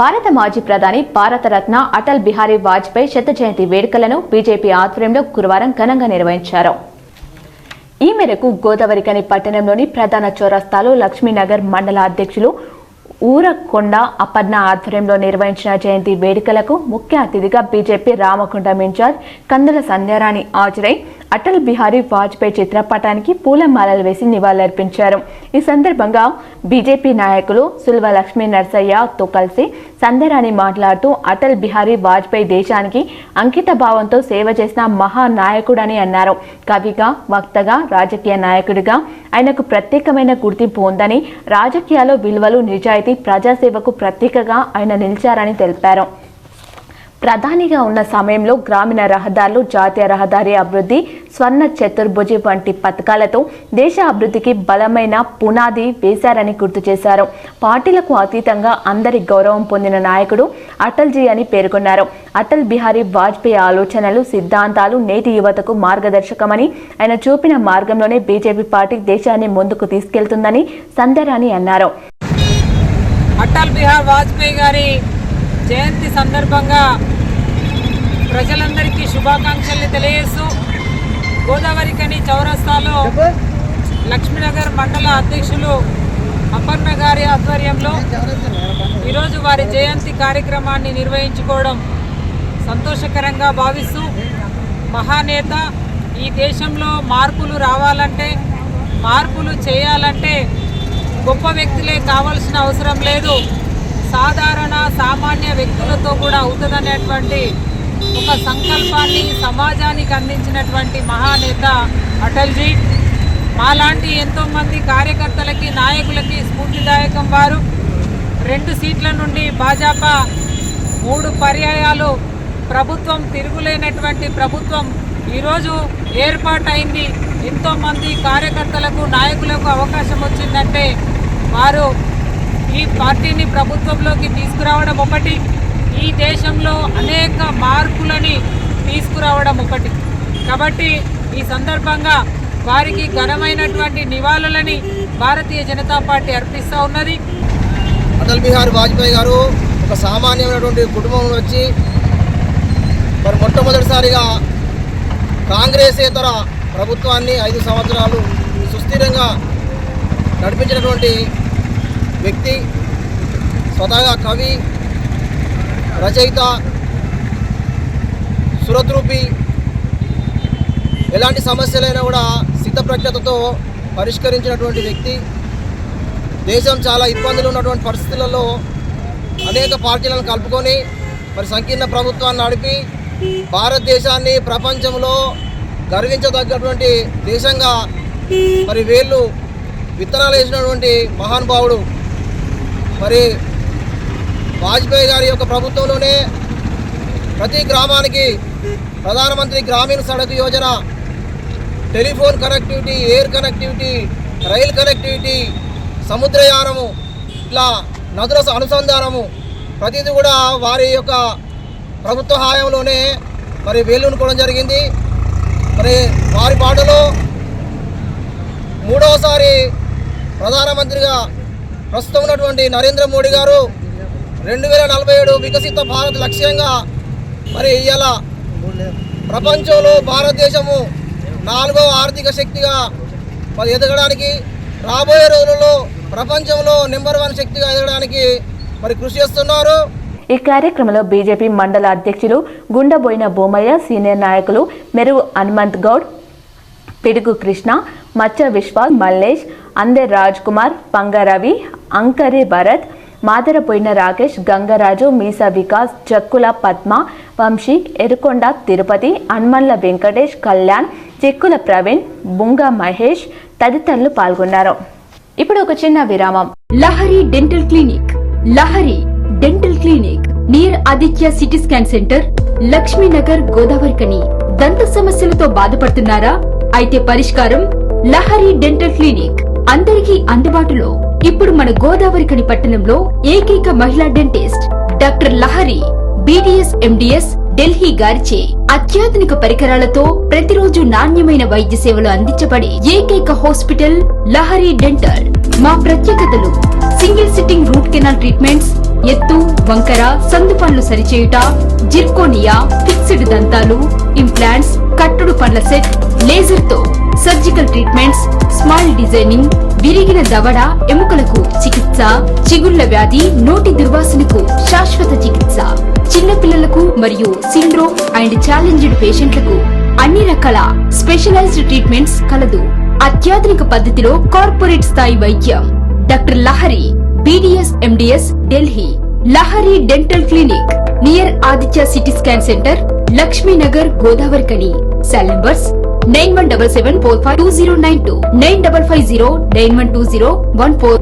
భారత మాజీ ప్రధాని భారతరత్న అటల్ బిహారీ వాజ్పేయి శత జయంతి వేడుకలను బీజేపీ ఆధ్వర్యంలో గురువారం ఘనంగా నిర్వహించారు. ఈ మేరకు గోదావరికని పట్టణంలోని ప్రధాన చౌరస్తాలో లక్ష్మీనగర్ మండల అధ్యక్షులు ఊరకొండ అపర్ణ ఆధ్వర్యంలో నిర్వహించిన జయంతి వేడుకలకు ముఖ్య అతిథిగా BJP Ramakundam in charge Kandula Sandhyarani హాజరై అటల్ బిహారీ వాజ్పేయి చిత్రపటానికి పూలమాలలు వేసి నివాళులర్పించారు. ఈ సందర్భంగా బీజేపీ నాయకులు సుల్వ లక్ష్మీ నర్సయ్యతో కలిసి సందరాని మాట్లాడుతూ అటల్ బిహారీ వాజ్పేయి దేశానికి అంకిత భావంతో సేవ చేసిన మహానాయకుడని అన్నారు. కవిగా వక్తగా రాజకీయ నాయకుడిగా ఆయనకు ప్రత్యేకమైన గుర్తింపు ఉందని రాజకీయాల్లో విలువలు నిజాయితీ ప్రజాసేవకు ప్రత్యేకగా ఆయన నిలిచారని తెలిపారు. ప్రధానిగా ఉన్న సమయంలో గ్రామీణ రహదారులు జాతీయ రహదారి అభివృద్ధి స్వర్ణ చతుర్భుజి వంటి పథకాలతో దేశ అభివృద్ధికి బలమైన పునాది వేశారని గుర్తు చేశారు. పార్టీలకు అతీతంగా అందరి గౌరవం పొందిన నాయకుడు అటల్జీ అని పేర్కొన్నారు. అటల్ బిహారీ వాజ్పేయి ఆలోచనలు సిద్ధాంతాలు నేటి యువతకు మార్గదర్శకమని ఆయన చూపిన మార్గంలోనే బీజేపీ పార్టీ దేశాన్ని ముందుకు తీసుకెళ్తుందని సందరాని అన్నారు. అటల్ బిహార్ వాజ్పేయి గారి జయంతి సందర్భంగా ప్రజలందరికీ శుభాకాంక్షల్ని తెలియజేస్తూ గోదావరికని చౌరస్తాలో లక్ష్మీనగర్ మండల అధ్యక్షులు అపర్ణ గారి ఆధ్వర్యంలో ఈరోజు వారి జయంతి కార్యక్రమాన్ని నిర్వహించుకోవడం సంతోషకరంగా భావిస్తూ మహానేత ఈ దేశంలో మార్పులు రావాలంటే మార్పులు చేయాలంటే గొప్ప వ్యక్తులే కావాల్సిన అవసరం లేదు. సాధారణ సామాన్య వ్యక్తులతో కూడా అవుతుందనేటువంటి ఒక సంకల్పాన్ని సమాజానికి అందించినటువంటి మహానేత అటల్జీ. మాలాంటి ఎంతోమంది కార్యకర్తలకి నాయకులకి స్ఫూర్తిదాయకం వారు. రెండు సీట్ల నుండి భాజపా మూడు పర్యాయాలు ప్రభుత్వం తిరుగులేనటువంటి ప్రభుత్వం ఈరోజు ఏర్పాటైంది. ఎంతోమంది కార్యకర్తలకు నాయకులకు అవకాశం వచ్చిందంటే వారు ఈ పార్టీని ప్రభుత్వంలోకి తీసుకురావడం ఒకటి ఈ దేశంలో అనేక మార్పులని తీసుకురావడం ఒకటి. కాబట్టి ఈ సందర్భంగా వారికి ఘనమైనటువంటి నివాళులని భారతీయ జనతా పార్టీ అర్పిస్తూ ఉన్నది. అటల్ బిహారీ వాజ్పేయి గారు ఒక సామాన్యమైనటువంటి కుటుంబం వచ్చి మరి మొట్టమొదటిసారిగా కాంగ్రెసేతర ప్రభుత్వాన్ని ఐదు సంవత్సరాలు సుస్థిరంగా నడిపించినటువంటి వ్యక్తి స్వతహాగా కవి రచయిత సురద్రూపి ఎలాంటి సమస్యలైనా కూడా సిద్ధప్రజ్ఞతతో పరిష్కరించినటువంటి వ్యక్తి. దేశం చాలా ఇబ్బందులు ఉన్నటువంటి పరిస్థితులలో అనేక పార్టీలను కలుపుకొని మరి సంకీర్ణ ప్రభుత్వాన్ని నడిపి భారతదేశాన్ని ప్రపంచంలో గర్వించదగ్గటువంటి దేశంగా మరి వీళ్ళు విత్తనాలు వేసినటువంటి మహానుభావుడు మరి వాజ్పేయి గారి యొక్క ప్రభుత్వంలోనే ప్రతి గ్రామానికి ప్రధానమంత్రి గ్రామీణ Sadak Yojana telephone connectivity air connectivity rail connectivity సముద్రయానము ఇట్లా నదుల అనుసంధానము ప్రతిదీ కూడా వారి యొక్క ప్రభుత్వ హాయంలోనే మరి వేలునుకోవడం జరిగింది. మరి వారి పాటలో మూడవసారి ప్రధానమంత్రిగా ప్రస్తుతం ఉన్నటువంటి నరేంద్ర మోడీ గారు రెండు వేల నలభై ఏడు వికసిత భారత్ లక్ష్యంగా మరి ఇవాళ ప్రపంచంలో భారతదేశము నాలుగో ఆర్థిక శక్తిగా మరి ఎదగడానికి రాబోయే రోజులలో ప్రపంచంలో నెంబర్ వన్ శక్తిగా ఎదగడానికి మరి కృషి చేస్తున్నారు. ఈ కార్యక్రమంలో బీజేపీ మండల అధ్యక్షులు గుండబోయిన బొమ్మయ్య సీనియర్ నాయకులు మెరుగు హనుమంత్ గౌడ్ పిడుగు కృష్ణ మచ్చ విశ్వాస్ మల్లేష్ అందె రాజ్ కుమార్ పంగరవి అంకరి భరత్ మాదరపోయిన రాకేష్ గంగరాజు మీసా వికాస్ చక్కుల పద్మ వంశీ ఎరుకొండ తిరుపతి అన్మల్ల వెంకటేష్ కళ్యాణ్ చిక్కుల ప్రవీణ్ బుంగ మహేష్ తదితరులు పాల్గొన్నారు. ఇప్పుడు ఒక చిన్న విరామం. Lahari dental clinic. Lahari dental clinic. Near Aditya city scan centre Lakshminagar Godavarikhani దంత సమస్యలతో బాధపడుతున్నారా? అయితే పరిష్కారం లహరి డెంటల్ క్లినిక్. అందరికీ అందుబాటులో ఇప్పుడు మన గోదావరికని పట్టణంలో ఏకైక మహిళా dentist doctor Lahari BDS MDS Delhi గారిచే అత్యాధునిక పరికరాలతో ప్రతిరోజు నాణ్యమైన వైద్య సేవలు అందించబడే ఏకైక హాస్పిటల్ లహరి డెంటల్. మా ప్రత్యేకతలు single sitting root canal treatments ఎత్తు వంకర సందు పనులు సరిచేయుట జిర్కోనియా ఫిక్స్డ్ దంతాలు ఇంప్లాంట్స్ కట్టుడు పండ్ల సెట్ లేజర్తో సర్జికల్ ట్రీట్మెంట్స్ స్మైల్ డిజైనింగ్ విరిగిన దవడ ఎముకలకు చికిత్స చిగుళ్ళ వ్యాధి నోటి దుర్వాసనకు శాశ్వత చికిత్స. చిన్నపిల్లలకు మరియు సిండ్రోమ్ అండ్ ఛాలెంజ్డ్ పేషెంట్లకు అన్ని రకాల స్పెషలైజ్డ్ ట్రీట్మెంట్స్ కలదు. అత్యాధునిక పద్ధతిలో కార్పొరేట్ స్థాయి వైద్యం. Doctor Lahari BDS MDS Delhi Lahari dental clinic near Aditya city scan centre Lakshminagar Godavarikhani. Cell numbers nine one double seven four five two zero nine two nine double five zero nine one two zero one four